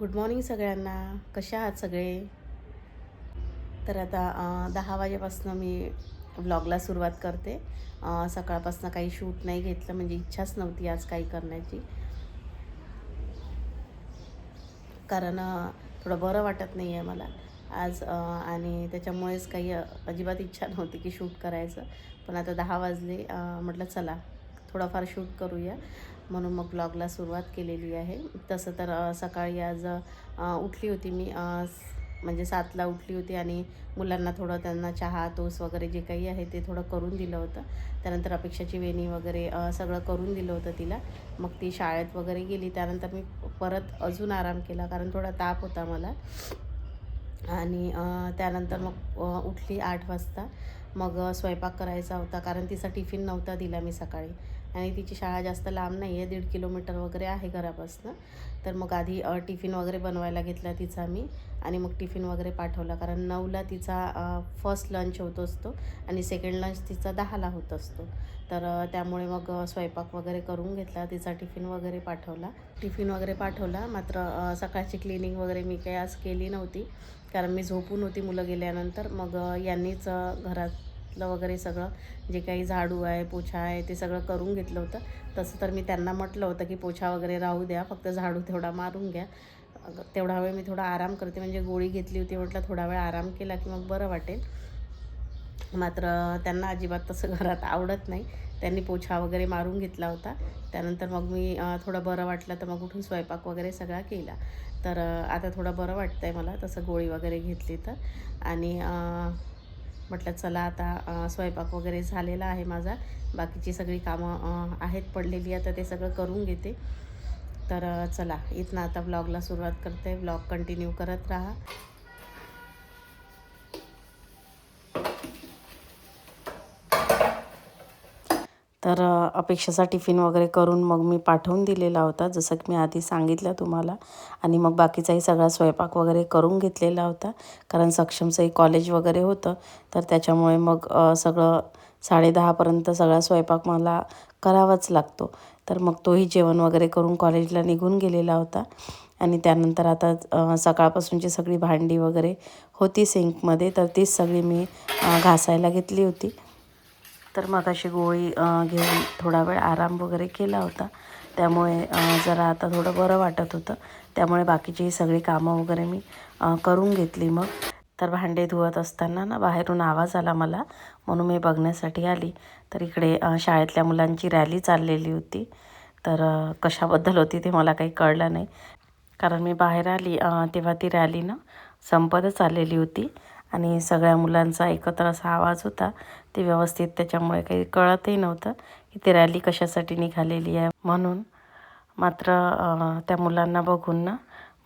Good morning सगळ्यांना. कशा आहात सगळे? तर आता दहा वाजेपासून मी व्लॉगला सुरुवात करते. सकाळपासून काही शूट नाही घेतलं म्हणजे इच्छाच नव्हती आज काही करण्याची. कारण थोडं बरं वाटत नाही आहे मला. आज आणि त्याच्यामुळेच काही अजिबात इच्छा नव्हती की शूट करायचं. पण आता दहा वाजले म्हटलं चला थोडाफार शूट करूया. म्हणून मग ब्लॉगला सुरुवात केलेली आहे. तसं तर सकाळी आज उठली होती मी म्हणजे सातला उठली होती आणि मुलांना थोडं त्यांना चहा तोस वगैरे जे काही आहे ते थोडं करून दिलं होतं. त्यानंतर अपेक्षाची वेणी वगैरे सगळं करून दिलं होतं तिला. मग ती शाळेत वगैरे गेली. त्यानंतर मी परत अजून आराम केला कारण थोडा ताप होता मला. आणि त्यानंतर मग उठली आठ वाजता. मग स्वयंपाक करायचा होता कारण तिचा टिफिन नव्हता दिला मी सकाळी. आणि तिची शाळा जास्त लांब नाही आहे दीड किलोमीटर वगैरे आहे घरापासनं. तर मग आधी टिफिन वगैरे बनवायला घेतला तिचा मी आणि मग टिफिन वगैरे पाठवला. कारण नऊला तिचा फर्स्ट लंच होत असतो आणि सेकंड लंच तिचा दहाला होत असतो. तर त्यामुळे मग स्वयंपाक वगैरे करून घेतला तिचा टिफिन वगैरे पाठवला. टिफिन वगैरे पाठवला मात्र सकाळची क्लिनिंग वगैरे मी काही आज केली नव्हती. कारण मी झोपून होती मुलं गेल्यानंतर. मग यांनीच घरात घरातलं वगैरे सगळं जे काही झाडू आहे पोछा आहे ते सगळं करून घेतलं होतं. तसं तर मी त्यांना म्हटलं होतं की पोछा वगैरे राहू द्या फक्त झाडू तेवढा मारून घ्या. तेवढा वेळ मी थोडा आराम करते म्हणजे गोळी घेतली होती म्हटलं थोडा वेळ आराम केला की मग बरं वाटेल. मात्र त्यांना अजिबात तसं घरात आवडत नाही. त्यांनी पोछा वगैरे मारून घेतला होता. त्यानंतर मग मी थोडं बरं वाटलं तर मग उठून स्वयंपाक वगैरे सगळा केला. तर आता थोडं बरं वाटतं आहे मला तसं गोळी वगैरे घेतली तर. आणि म्हटलं चला आता स्वयंपाक वगैरे झालेला आहे माझा. बाकीची सगळी कामं आहेत पडलेली. आता ते सगळं करून घेते. तर चला इथनं आता ब्लॉगला सुरुवात करते. ब्लॉग कंटिन्यू करत राहा. तर अ, अपेक्षाचा टिफिन वगैरे करून मग मी पाठवून दिलेला होता जसं की मी आधी सांगितलं तुम्हाला. आणि मग बाकीचाही सगळा स्वयंपाक वगैरे करून घेतलेला होता कारण सक्षमचंही कॉलेज वगैरे होतं. तर त्याच्यामुळे मग सगळं साडेदहापर्यंत सगळा स्वयंपाक मला करावाच लागतो. तर मग तोही जेवण वगैरे करून कॉलेजला निघून गेलेला होता. आणि त्यानंतर आता सकाळपासूनची सगळी भांडी वगैरे होती सिंकमध्ये तर तीच सगळी मी घासायला घेतली होती. तर मग अशी गोळी घेऊन थोडा वेळ आराम वगैरे केला होता. त्यामुळे जरा आता थोडं बरं वाटत होतं. त्यामुळे बाकीची सगळी कामं वगैरे मी करून घेतली मग. तर भांडे धुवत असताना ना बाहेरून आवाज आला मला म्हणून मी बघण्यासाठी आली. तर इकडे शाळेतल्या मुलांची रॅली चाललेली होती. तर कशाबद्दल होती ते मला काही कळलं नाही. कारण मी बाहेर आली तेव्हा ती रॅली ना संपतच आलेली होती. आणि सगळ्या मुलांचा एकत्र असा आवाज होता. ते व्यवस्थित त्याच्यामुळे काही कळतही नव्हतं की ती रॅली कशासाठी निघालेली आहे. म्हणून मात्र त्या मुलांना बघून ना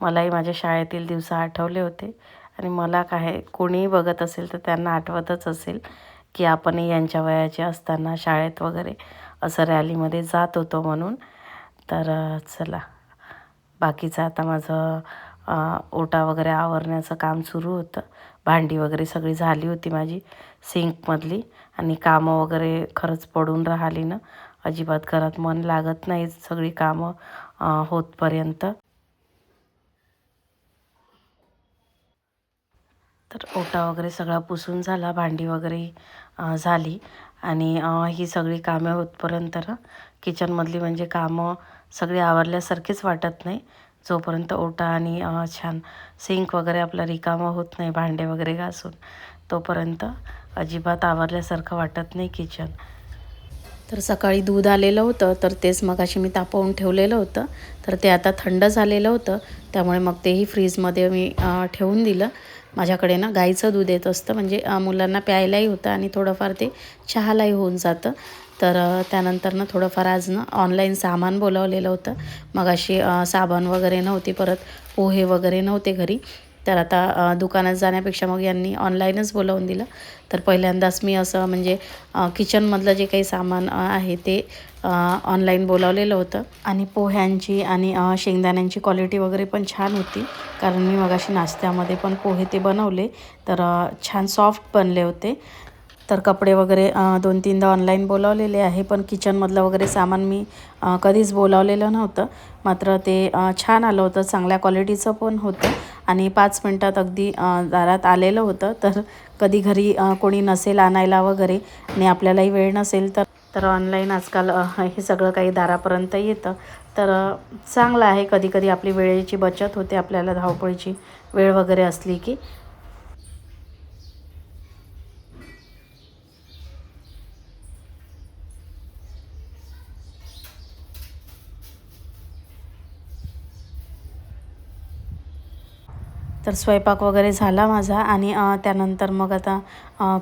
मलाही माझ्या शाळेतील दिवस आठवले होते. आणि मला काय कोणीही बघत असेल तर त्यांना आठवतच असेल की आपणही यांच्या वयाचे असताना शाळेत वगैरे असं रॅलीमध्ये जात होतो म्हणून. तर चला. बाकीचं आता माझं ओटा वगैरे आवरण्याचं काम सुरू होतं. भांडी वगैरे सगळी झाली होती माझी सिंकमधली आणि कामं वगैरे खरंच पडून राहिली ना. अजिबात घरात मन लागत नाही सगळी कामं होतपर्यंत. तर ओटा वगैरे सगळा पुसून झाला भांडी वगैरे झाली आणि ही सगळी कामे होतपर्यंत ना किचनमधली म्हणजे कामं सगळी आवरल्यासारखीच वाटत नाही. जोपर्यंत ओटा आणि छान सिंक वगैरे आपला रिकामा होत नाही भांडे वगैरे घासून तोपर्यंत अजिबात आवरल्यासारखं वाटत नाही किचन तर सकाळी दूध आलेलं होतं तर तेच मगाशी मी तापवून ठेवलेलं होतं. तर ते आता थंड झालेलं होतं त्यामुळे मग तेही फ्रीजमध्ये मी ठेवून दिलं. माझ्याकडे ना गाईचं दूध येत असतं. म्हणजे मुलांना प्यायलाही होतं आणि थोडंफार ते चहालाही होऊन जातं. तर त्यानंतर ना थोडंफार आज ना ऑनलाईन सामान बोलावलेलं होतं. मग अशी साबण वगैरे नव्हती परत पोहे वगैरे नव्हते घरी. तर आता दुकानात जाण्यापेक्षा मग यांनी ऑनलाईनच बोलावून दिलं. तर पहिल्यांदाच मी असं म्हणजे किचनमधलं जे काही सामान आहे ते ऑनलाईन बोलावलेलं होतं. आणि पोह्यांची आणि शेंगदाण्यांची क्वालिटी वगैरे पण छान होती. कारण मी मगाशी नाश्त्यामध्ये पण पोहे ते बनवले. तर छान सॉफ्ट बनले होते. तर कपडे वगैरे दोन तीनदा ऑनलाईन बोलावलेले आहे. पण किचनमधलं वगैरे सामान मी कधीच बोलावलेलं नव्हतं. मात्र ते छान आलं होतं. चांगल्या क्वालिटीचं पण होतं. आणि पाच मिनटात अगदी दारात आलेलं होतं. तर कधी घरी कोणी नसेल आणायला वगैरे आणि आपल्यालाही वेळ नसेल तर तर ऑनलाईन आजकाल हे सगळं काही दारापर्यंत येतं. तर चांगलं आहे कधीकधी आपली वेळेची बचत होते आपल्याला धावपळीची वेळ वगैरे असली की. तर स्वयंपाक वगैरे झाला माझा आणि त्यानंतर मग आता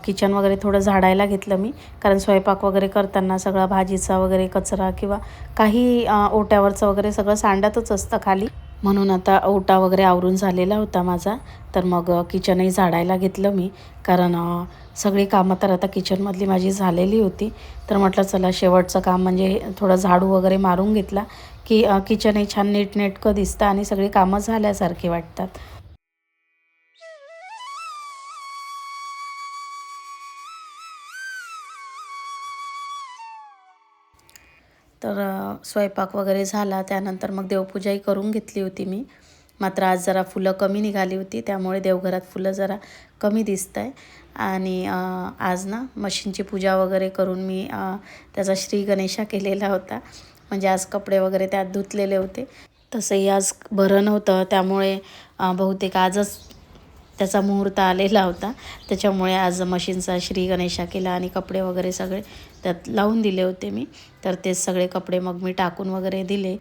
किचन वगैरे थोडं झाडायला घेतलं मी. कारण स्वयंपाक वगैरे करताना सगळा भाजीचा वगैरे कचरा किंवा काही ओट्यावरचं वगैरे सगळं सांडतच असतं खाली. म्हणून आता ओटा वगैरे आवरून झालेला होता माझा. तर मग किचनही झाडायला घेतलं मी. कारण सगळी कामं तर आता किचनमधली माझी झालेली होती. तर म्हटलं चला शेवटचं काम म्हणजे थोडं झाडू वगैरे मारून घेतला. की किचनही छान नीटनेटकं दिसतं आणि सगळी कामं झाल्यासारखी वाटतात. तर स्वयंपाक वगैरे झाला. त्यानंतर मग देवपूजाही करून घेतली होती मी. मात्र आज जरा फुलं कमी निघाली होती. त्यामुळे देवघरात फुलं जरा कमी दिसत आहे आणि आज ना मशीनची पूजा वगैरे करून मी त्याचा श्री गणेशा केलेला होता. म्हणजे आज कपडे वगैरे त्यात धुतलेले होते. तसंही आज बरं नव्हतं. त्यामुळे बहुतेक आजच त्याचा मुहूर्त आलेला होता. त्याच्यामुळे आज मशीनचा श्री गणेशा केला आणि कपडे वगैरे सगळे त्यात लावून दिले होते मी. तर ते सगळे कपडे मग मी टाकून वगैरे दिले.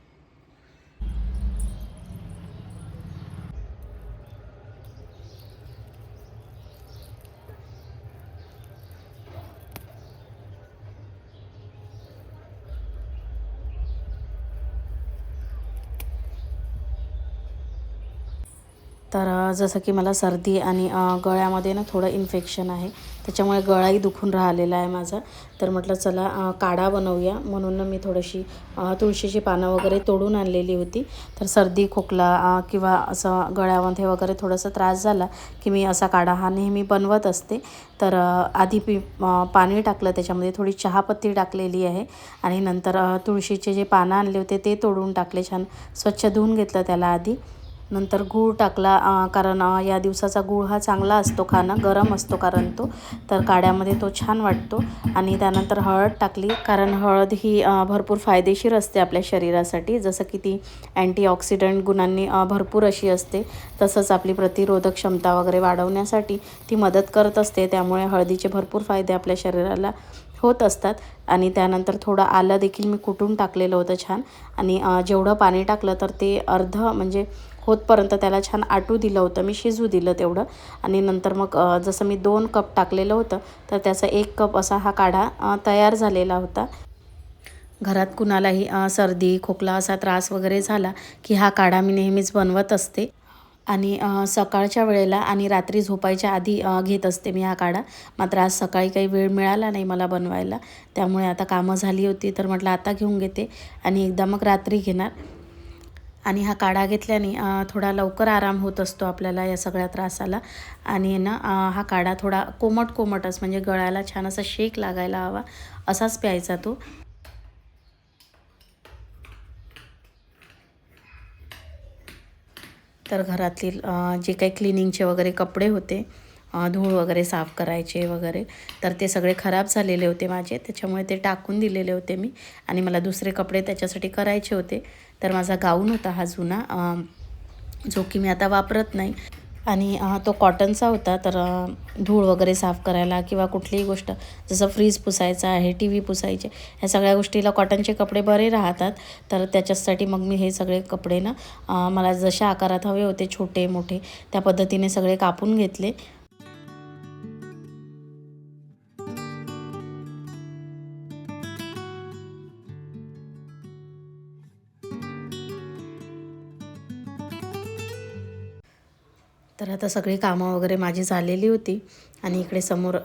तर जसं की मला सर्दी आणि गळ्यामध्ये ना थोडं इन्फेक्शन आहे. त्याच्यामुळे गळाही दुखून राहिलेला आहे माझा. तर म्हटलं चला काढा बनवूया. म्हणून ना मी थोडीशी तुळशीची पानं वगैरे तोडून आणलेली होती. तर सर्दी खोकला किंवा असं गळ्यामध्ये वगैरे थोडासा त्रास झाला की मी असा काढा. हा नेहमी बनवत असते. तर आधी पी पाणी टाकलं. त्याच्यामध्ये थोडी चहापत्ती टाकलेली आहे. आणि नंतर तुळशीचे जे पानं आणले होते ते तोडून टाकले. छान स्वच्छ धुवून घेतलं त्याला आधी. नंतर गूळ टाकला कारण या दिवसाचा गूळ हा चांगला असतो खाणं गरम असतो कारण तो. तर काड्यामध्ये तो छान वाटतो आणि त्यानंतर हळद टाकली कारण हळद ही भरपूर फायदेशीर असते आपल्या शरीरासाठी. जसं की ती अँटीऑक्सिडंट गुणांनी भरपूर अशी असते. तसंच आपली प्रतिरोधक क्षमता वगैरे वाढवण्यासाठी ती मदत करत असते. त्यामुळे हळदीचे भरपूर फायदे आपल्या शरीराला होत असतात. आणि त्यानंतर थोडं आलं देखील मी कुटून टाकलेलं होतं छान. आणि जेवढं पाणी टाकलं तर ते अर्ध म्हणजे होतपर्यंत त्याला छान आटू दिलं होतं. मी शिजू दिलं तेवढं. आणि नंतर मग जसं मी दोन कप टाकलेलं होतं तर त्याचा एक कप असा हा काढा तयार झालेला होता. घरात कुणालाही सर्दी खोकला असा त्रास वगैरे झाला की हा काढा मी नेहमीच बनवत असते. आणि सकाळच्या वेळेला आणि रात्री झोपायच्या आधी घेत असते मी हा काढा. मात्र आज सकाळी काही वेळ मिळाला नाही मला बनवायला. त्यामुळे आता कामं झाली होती तर म्हटलं आता घेऊन घेते. आणि एकदा मग रात्री घेणार. आणि हा काढा घेतल्याने थोडा लवकर आराम होत असतो आपल्याला या सगळ्या त्रासाला. आणि ना हा काढा थोडा कोमट कोमटच म्हणजे गळ्याला छान असा शेक लागायला हवा असाच प्यायचा तो. तर घरातील जे काही क्लिनिंगचे वगैरे कपडे होते धूळ वगैरे साफ करायचे वगैरे तर ते सगळे खराब झालेले होते माझे. त्याच्यामुळे ते टाकून दिलेले होते मी. आणि मला दुसरे कपडे त्याच्यासाठी करायचे होते. तर माझा गाऊन होता हा जुना जो की मी आता वापरत नाही. आणि तो कॉटनचा होता तर धूळ वगैरे साफ करायला किंवा कुठलीही गोष्ट जसं फ्रीज पुसायचा आहे टी व्ही पुसायचे ह्या सगळ्या गोष्टीला कॉटनचे कपडे बरे राहतात. तर त्याच्यासाठी मग मी हे सगळे कपडे ना मला जशा आकारात हवे होते छोटे मोठे त्या पद्धतीने सगळे कापून घेतले. तर आता सगळी कामं वगैरे माझी झालेली होती. आणि इकडे समोर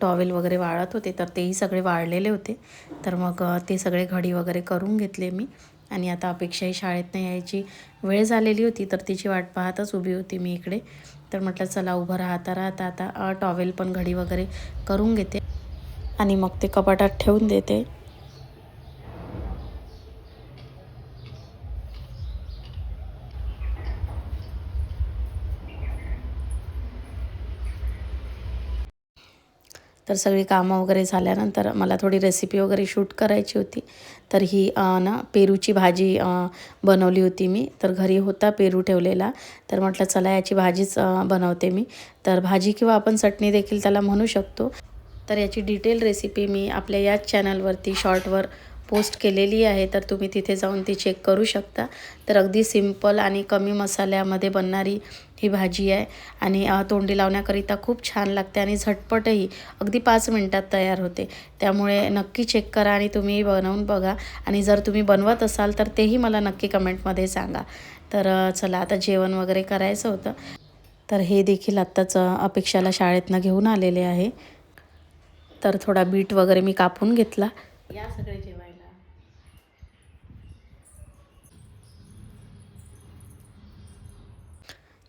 टॉवेल वगैरे वाळत होते तर तेही सगळे वाळलेले होते. तर मग ते सगळे घडी वगैरे करून घेतले मी. आणि आता अपेक्षाही शाळेतनं यायची वेळ झालेली होती तर तिची वाट पाहतच उभी होती मी इकडे. तर म्हटलं चला उभं राहता राहता आता टॉवेल पण घडी वगैरे करून घेते. आणि मग ते कपाटात ठेवून देते. तर सगळी कामं वगैरे झाल्यानंतर मला थोडी रेसिपी वगैरे शूट करायची होती. तर ही ना पेरूची भाजी बनवली होती मी. तर घरी होता पेरू ठेवलेला. तर म्हटलं चला याची भाजीच बनवते मी. तर भाजी किंवा आपण चटणी देखील त्याला म्हणू शकतो. तर याची डिटेल रेसिपी मी आपल्या याच चॅनलवरती शॉर्टवर पोस्ट केलेली आहे. तर तुम्ही तिथे जाऊन ती चेक करू शकता. तर अगदी सिंपल आणि कमी मसाल्यामध्ये बनणारी ही भाजी आहे आणि तोंडी लावण्याकरिता खूप छान लागते आणि झटपटही अगदी पाच मिनटात तयार होते. त्यामुळे नक्की चेक करा आणि तुम्ही बनवून बघा. आणि जर तुम्ही बनवत असाल तर तेही मला नक्की कमेंटमध्ये सांगा. तर चला आता जेवण वगैरे करायचं होतं. तर हे देखील आत्ताच अपेक्षाला शाळेतनं घेऊन आलेले आहे. तर थोडा बीट वगैरे मी कापून घेतला. या सगळे जेवण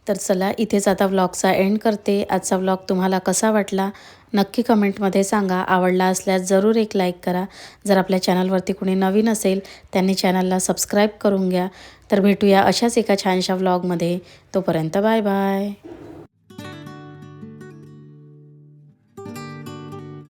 तर चला इथेच आता व्लॉगचा एंड करते. आजचा व्लॉग तुम्हाला कसा वाटला? नक्की कमेंटमध्ये सांगा. आवडला असल्यास जरूर एक लाईक करा. जर आपल्या चॅनलवरती कुणी नवीन असेल त्यांनी चॅनलला सबस्क्राईब करून घ्या. तर भेटूया अशाच एका छानशा व्लॉगमध्ये तोपर्यंत बाय बाय